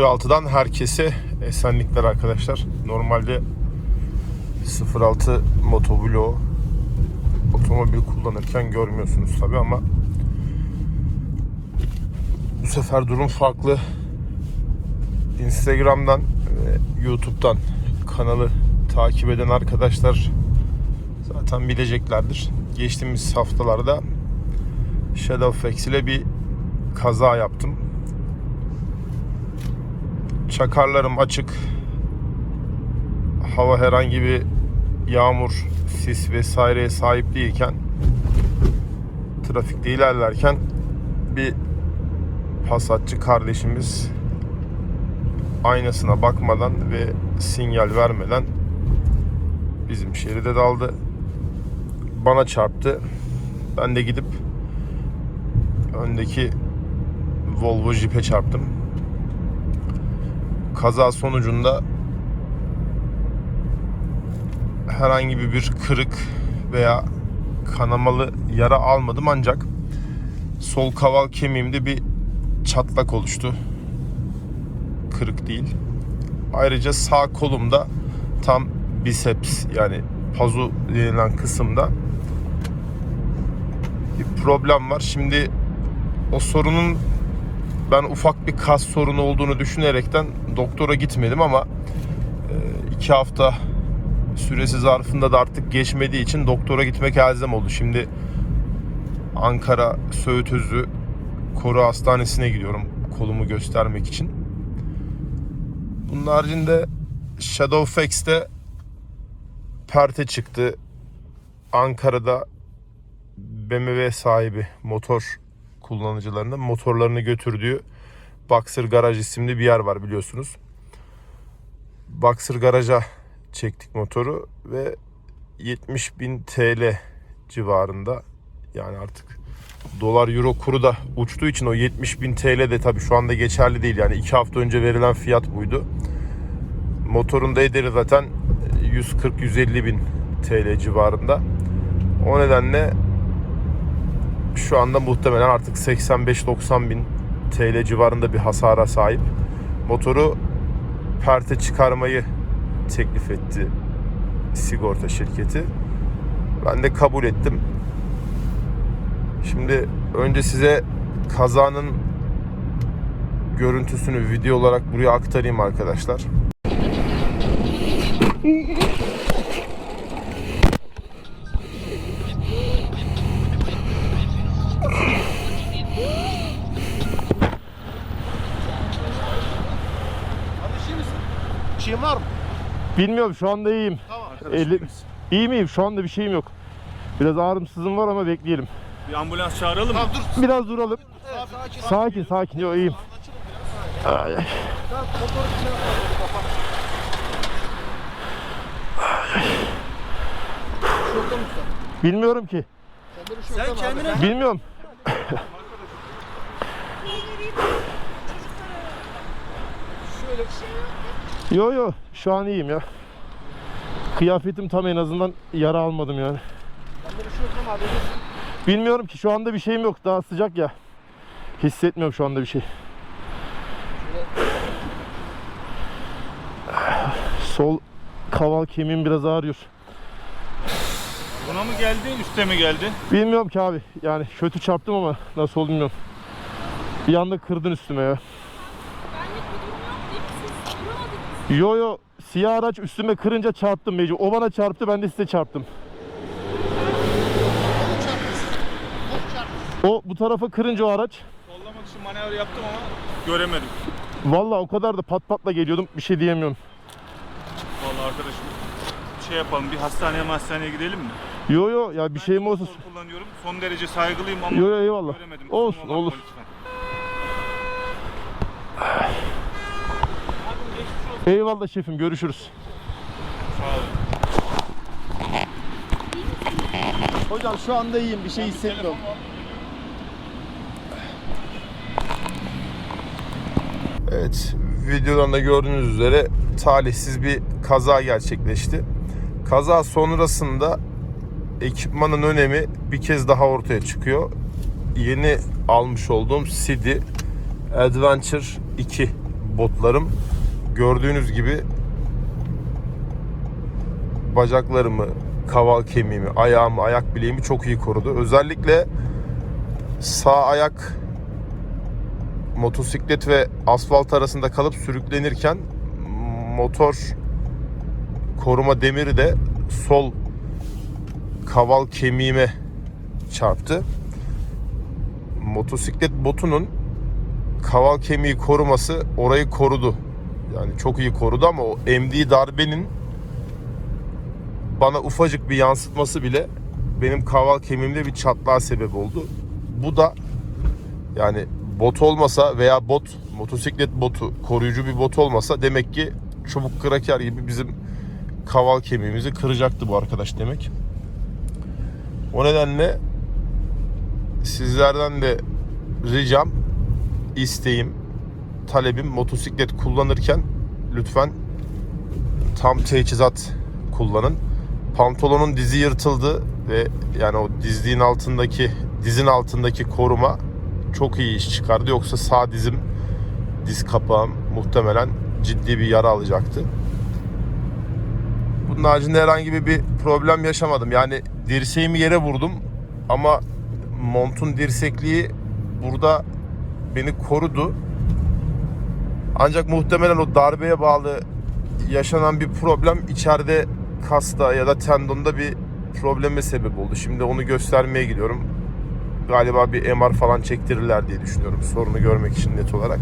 06'dan herkese esenlikler arkadaşlar. Normalde 06 motovlog otomobil kullanırken görmüyorsunuz tabi ama bu sefer durum farklı. Instagram'dan YouTube'dan kanalı takip eden arkadaşlar zaten bileceklerdir. Geçtiğimiz haftalarda Shadowfax ile bir kaza yaptım. Çakarlarım açık. Hava herhangi bir yağmur, sis vesaireye sahip değilken trafikte ilerlerken bir pasatçı kardeşimiz aynasına bakmadan ve sinyal vermeden bizim şeride daldı. Bana çarptı. Ben de gidip öndeki Volvo Jeep'e çarptım. Kaza sonucunda herhangi bir kırık veya kanamalı yara almadım ancak sol kaval kemiğimde bir çatlak oluştu. Kırık değil. Ayrıca sağ kolumda tam biceps yani pazu denilen kısımda bir problem var. Şimdi o sorunun ben ufak bir kas sorunu olduğunu düşünerekten doktora gitmedim ama e, iki hafta süresi zarfında da artık geçmediği için doktora gitmek elzem oldu. Şimdi Ankara Söğütözü Koru Hastanesi'ne gidiyorum kolumu göstermek için. Bunun haricinde Shadowfax'te perte çıktı. Ankara'da BMW sahibi motor kullanıcılarının motorlarını götürdüğü Boxer Garaj isimli bir yer var biliyorsunuz. Boxer Garaj'a çektik motoru ve 70 bin TL civarında yani artık dolar euro kuru da uçtuğu için o 70 bin TL de tabii şu anda geçerli değil yani 2 hafta önce verilen fiyat buydu. Motorun da zaten 140-150 bin TL civarında. O nedenle şu anda muhtemelen artık 85-90 bin TL civarında bir hasara sahip. Motoru perte çıkarmayı teklif etti sigorta şirketi. Ben de kabul ettim. Şimdi önce size kazanın görüntüsünü video olarak buraya aktarayım arkadaşlar. şeyin var mı? Bilmiyorum şu anda iyiyim. Tamam. Eli... İyi miyim? Şu anda bir şeyim yok. Biraz ağrımsızım var ama bekleyelim. Bir ambulans çağıralım mı? Dur. Biraz duralım. Evet, sakin. Sakin sakin. Yok iyiyim. Ay, ay. Sen motoru içine kapat. Şokta mısın? Bilmiyorum ki. Sende bir şey yok Yo yo şu an iyiyim ya. Kıyafetim tam en azından yara almadım yani. Bilmiyorum ki şu anda bir şeyim yok. Daha sıcak ya. Hissetmiyorum şu anda bir şey. Sol kaval kemiğim biraz ağrıyor. Buna mı geldi, üste mi geldi? Bilmiyorum ki abi. Yani kötü çarptım ama nasıl oldu bilmiyorum. Bir anda kırdın üstüme ya. Benlik bir durum yok değil mi? Siz duramadınız. Yo yo siyah araç üstüme kırınca çarptım mecbur. O bana çarptı ben de size çarptım. O bu tarafa kırınca o araç. Sollamak için manevra yaptım ama göremedim. Vallahi o kadar da pat patla geliyordum bir şey diyemiyorum. Vallahi arkadaşım şey yapalım, bir hastaneye hastaneye gidelim mi? Yo yo ya bir şeyim olsa. Kullanıyorum. Son derece saygılıyım ama Yo yo eyvallah. göremedim. Olsun olur. lütfen. Eyvallah şefim görüşürüz. Sağ olun. Hocam şu anda iyiyim. Bir şey hissetmiyorum. Evet, videodan da gördüğünüz üzere talihsiz bir kaza gerçekleşti. Kaza sonrasında ekipmanın önemi bir kez daha ortaya çıkıyor. Yeni almış olduğum CD Adventure 2 botlarım. Gördüğünüz gibi bacaklarımı, kaval kemiğimi, ayağımı, ayak bileğimi çok iyi korudu. Özellikle sağ ayak motosiklet ve asfalt arasında kalıp sürüklenirken motor koruma demiri de sol kaval kemiğime çarptı. Motosiklet botunun kaval kemiği koruması orayı korudu. Yani çok iyi korudu ama o emdiği darbenin bana ufacık bir yansıtması bile benim kaval kemiğimde bir çatlağa sebep oldu. Bu da yani bot olmasa veya bot motosiklet botu koruyucu bir bot olmasa demek ki çubuk kraker gibi bizim kaval kemiğimizi kıracaktı bu arkadaş demek. O nedenle sizlerden de ricam, isteğim, talebim motosiklet kullanırken lütfen tam teçhizat kullanın. Pantolonun dizi yırtıldı ve yani o dizliğin altındaki dizin altındaki koruma çok iyi iş çıkardı. Yoksa sağ dizim diz kapağım muhtemelen ciddi bir yara alacaktı. Bunun haricinde herhangi bir, problem yaşamadım. Yani dirseğimi yere vurdum ama montun dirsekliği burada beni korudu. Ancak muhtemelen o darbeye bağlı yaşanan bir problem içeride kasta ya da tendonda bir probleme sebep oldu. Şimdi onu göstermeye gidiyorum. Galiba bir MR falan çektirirler diye düşünüyorum sorunu görmek için net olarak.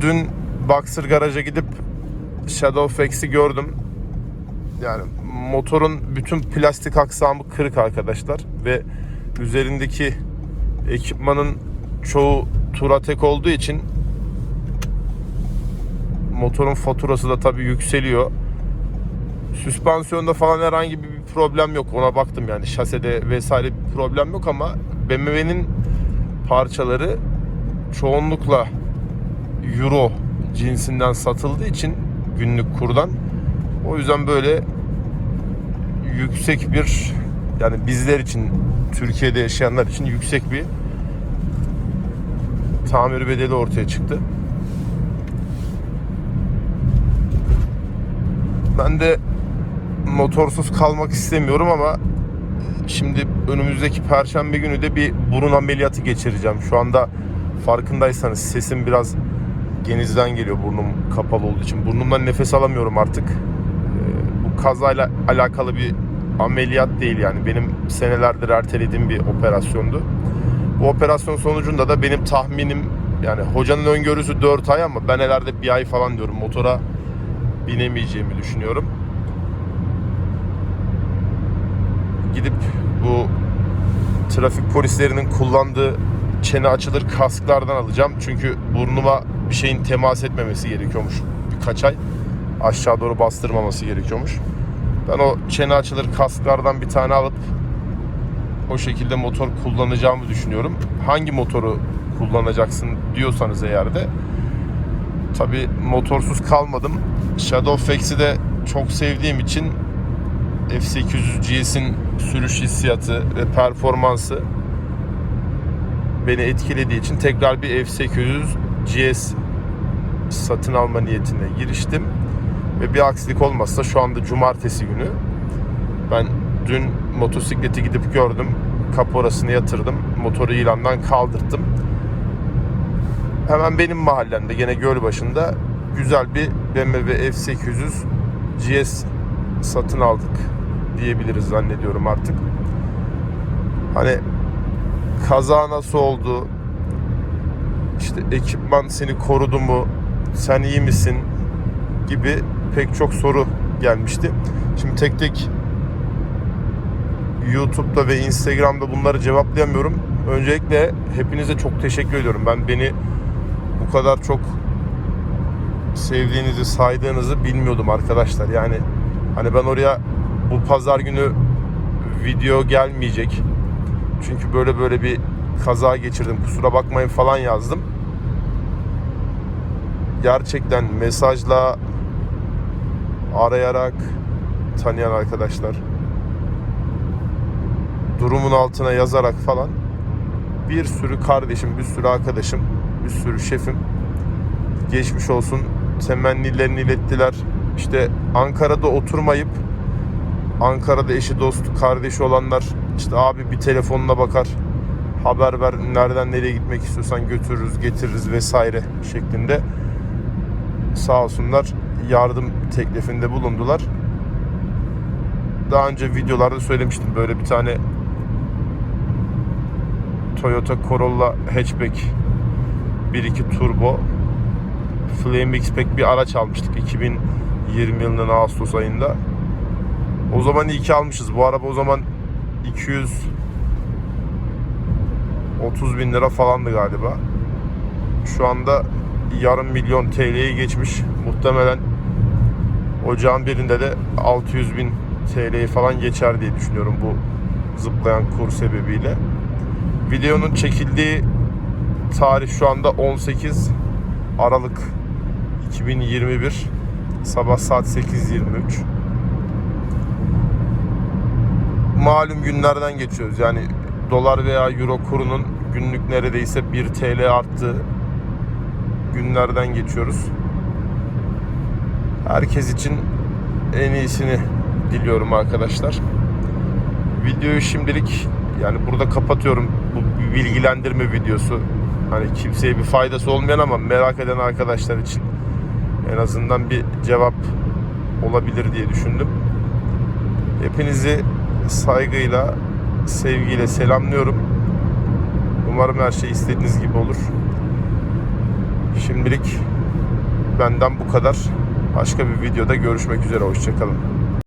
Dün Boxer garaja gidip Shadowfax'i gördüm. Yani motorun bütün plastik aksamı kırık arkadaşlar ve üzerindeki ekipmanın çoğu Turatek olduğu için motorun faturası da tabii yükseliyor. Süspansiyonda falan herhangi bir problem yok. Ona baktım yani şasede vesaire bir problem yok ama BMW'nin parçaları çoğunlukla Euro cinsinden satıldığı için günlük kurdan o yüzden böyle yüksek bir yani bizler için Türkiye'de yaşayanlar için yüksek bir tamir bedeli ortaya çıktı. Ben de motorsuz kalmak istemiyorum ama şimdi önümüzdeki perşembe günü de bir burun ameliyatı geçireceğim. Şu anda farkındaysanız sesim biraz genizden geliyor burnum kapalı olduğu için. Burnumdan nefes alamıyorum artık. Ee, Bu kazayla alakalı bir ameliyat değil yani. Benim senelerdir ertelediğim bir operasyondu. Bu operasyon sonucunda da benim tahminim yani hocanın öngörüsü 4 ay ama ben herhalde bir ay falan diyorum motora binemeyeceğimi düşünüyorum. Gidip bu trafik polislerinin kullandığı çene açılır kasklardan alacağım. Çünkü burnuma bir şeyin temas etmemesi gerekiyormuş birkaç ay. Aşağı doğru bastırmaması gerekiyormuş. Ben o çene açılır kasklardan bir tane alıp o şekilde motor kullanacağımı düşünüyorum. Hangi motoru kullanacaksın diyorsanız eğer de tabi motorsuz kalmadım. Shadowfax'i de çok sevdiğim için F800 GS'in sürüş hissiyatı ve performansı beni etkilediği için tekrar bir F800 GS satın alma niyetine giriştim. Ve bir aksilik olmazsa şu anda cumartesi günü ben dün motosikleti gidip gördüm. Kaporasını yatırdım. Motoru ilandan kaldırttım. Hemen benim mahallemde gene göl başında güzel bir BMW F800 GS satın aldık diyebiliriz zannediyorum artık. Hani kaza nasıl oldu? İşte ekipman seni korudu mu? Sen iyi misin? Gibi pek çok soru gelmişti. Şimdi tek tek YouTube'da ve Instagram'da bunları cevaplayamıyorum. Öncelikle hepinize çok teşekkür ediyorum. Ben beni bu kadar çok sevdiğinizi, saydığınızı bilmiyordum arkadaşlar. Yani hani ben oraya bu pazar günü video gelmeyecek. Çünkü böyle böyle bir kaza geçirdim. Kusura bakmayın falan yazdım. Gerçekten mesajla arayarak tanıyan arkadaşlar durumun altına yazarak falan bir sürü kardeşim, bir sürü arkadaşım, bir sürü şefim geçmiş olsun temennilerini ilettiler. İşte Ankara'da oturmayıp Ankara'da eşi dostu kardeşi olanlar işte abi bir telefonuna bakar haber ver nereden nereye gitmek istiyorsan götürürüz getiririz vesaire şeklinde sağ olsunlar yardım teklifinde bulundular. Daha önce videolarda söylemiştim böyle bir tane Toyota Corolla hatchback 1.2 turbo Flame X-Pack bir araç almıştık 2020 yılının Ağustos ayında. O zaman iyi ki almışız. Bu araba o zaman 230 bin lira falandı galiba. Şu anda yarım milyon TL'yi geçmiş. Muhtemelen ocağın birinde de 600 bin TL'yi falan geçer diye düşünüyorum bu zıplayan kur sebebiyle. Videonun çekildiği tarih şu anda 18 Aralık 2021 sabah saat 8.23 malum günlerden geçiyoruz. Yani dolar veya euro kurunun günlük neredeyse 1 TL arttığı günlerden geçiyoruz. Herkes için en iyisini diliyorum arkadaşlar. Videoyu şimdilik yani burada kapatıyorum. Bu bilgilendirme videosu. Hani kimseye bir faydası olmayan ama merak eden arkadaşlar için en azından bir cevap olabilir diye düşündüm. Hepinizi saygıyla, sevgiyle selamlıyorum. Umarım her şey istediğiniz gibi olur. Şimdilik benden bu kadar. Başka bir videoda görüşmek üzere. Hoşçakalın.